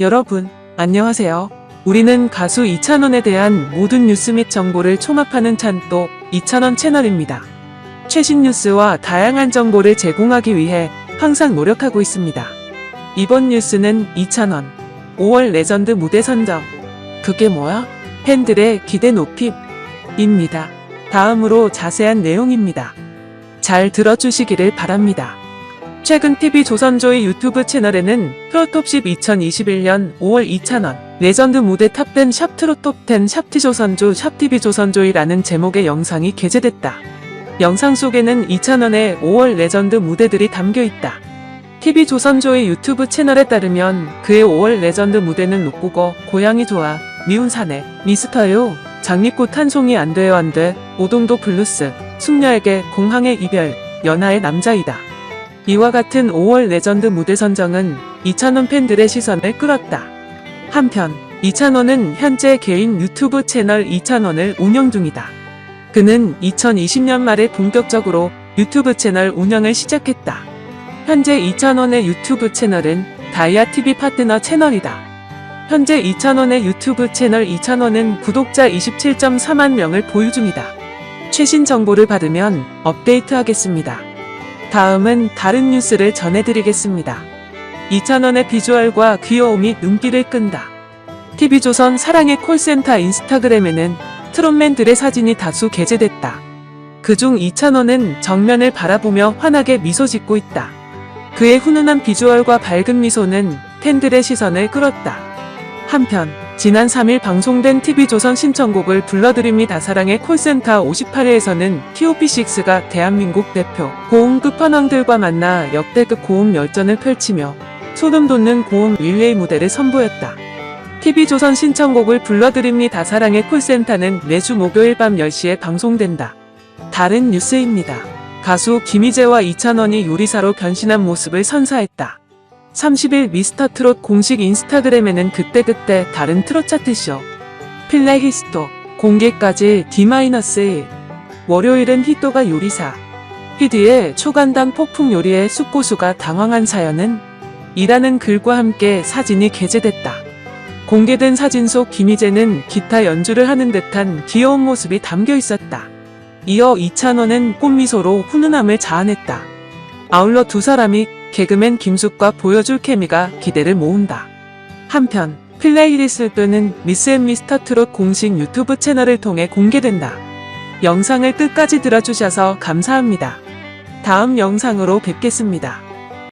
여러분, 안녕하세요. 우리는 가수 이찬원에 대한 모든 뉴스 및 정보를 총합하는 찬또 이찬원 채널입니다. 최신 뉴스와 다양한 정보를 제공하기 위해 항상 노력하고 있습니다. 이번 뉴스는 이찬원 5월 레전드 무대 선정. 그게 뭐야? 팬들의 기대 높임입니다. 다음으로 자세한 내용입니다. 잘 들어주시기를 바랍니다. 최근 TV 조선조의 유튜브 채널에는 프로톱10 2021년 5월 2,000원 레전드 무대 탑10 샵 트로 톱10 샵티 조선조 샵TV 조선조이라는 제목의 영상이 게재됐다. 영상 속에는 2,000원의 5월 레전드 무대들이 담겨 있다. TV 조선조의 유튜브 채널에 따르면 그의 5월 레전드 무대는 록국어, 고양이 좋아, 미운 사내, 미스터요, 장미꽃 한 송이 안 돼요 안 돼, 오동도 블루스, 숙녀에게 공항의 이별, 연하의 남자이다. 이와 같은 5월 레전드 무대 선정은 이찬원 팬들의 시선을 끌었다. 한편 이찬원은 현재 개인 유튜브 채널 이찬원을 운영 중이다. 그는 2020년 말에 본격적으로 유튜브 채널 운영을 시작했다. 현재 이찬원의 유튜브 채널은 다이아TV 파트너 채널이다. 현재 이찬원의 유튜브 채널 이찬원은 구독자 27.4만 명을 보유 중이다. 최신 정보를 받으면 업데이트하겠습니다. 다음은 다른 뉴스를 전해드리겠습니다. 이찬원의 비주얼과 귀여움이 눈길을 끈다. TV조선 사랑의 콜센터 인스타그램에는 트롯맨들의 사진이 다수 게재됐다. 그중 이찬원은 정면을 바라보며 환하게 미소 짓고 있다. 그의 훈훈한 비주얼과 밝은 미소는 팬들의 시선을 끌었다. 한편 지난 3일 방송된 TV조선 신청곡을 불러드립니다 사랑의 콜센터 58회에서는 TOP6가 대한민국 대표 고음 끝판왕들과 만나 역대급 고음 열전을 펼치며 소름 돋는 고음 릴레이 무대를 선보였다. TV조선 신청곡을 불러드립니다 사랑의 콜센터는 매주 목요일 밤 10시에 방송된다. 다른 뉴스입니다. 가수 김희재와 이찬원이 요리사로 변신한 모습을 선사했다. 30일 미스터 트롯 공식 인스타그램에는 그때그때 다른 트롯 차트쇼 플레이히스토 공개까지 D-1 월요일은 히토가 요리사 히디의 초간단 폭풍 요리에 숙고수가 당황한 사연은 이라는 글과 함께 사진이 게재됐다. 공개된 사진 속 김희재는 기타 연주를 하는 듯한 귀여운 모습이 담겨 있었다. 이어 이찬원은 꽃미소로 훈훈함을 자아냈다. 아울러 두 사람이 개그맨 김숙과 보여줄 케미가 기대를 모은다. 한편 플레이리스트는 미스 앤 미스터 트롯 공식 유튜브 채널을 통해 공개된다. 영상을 끝까지 들어주셔서 감사합니다. 다음 영상으로 뵙겠습니다.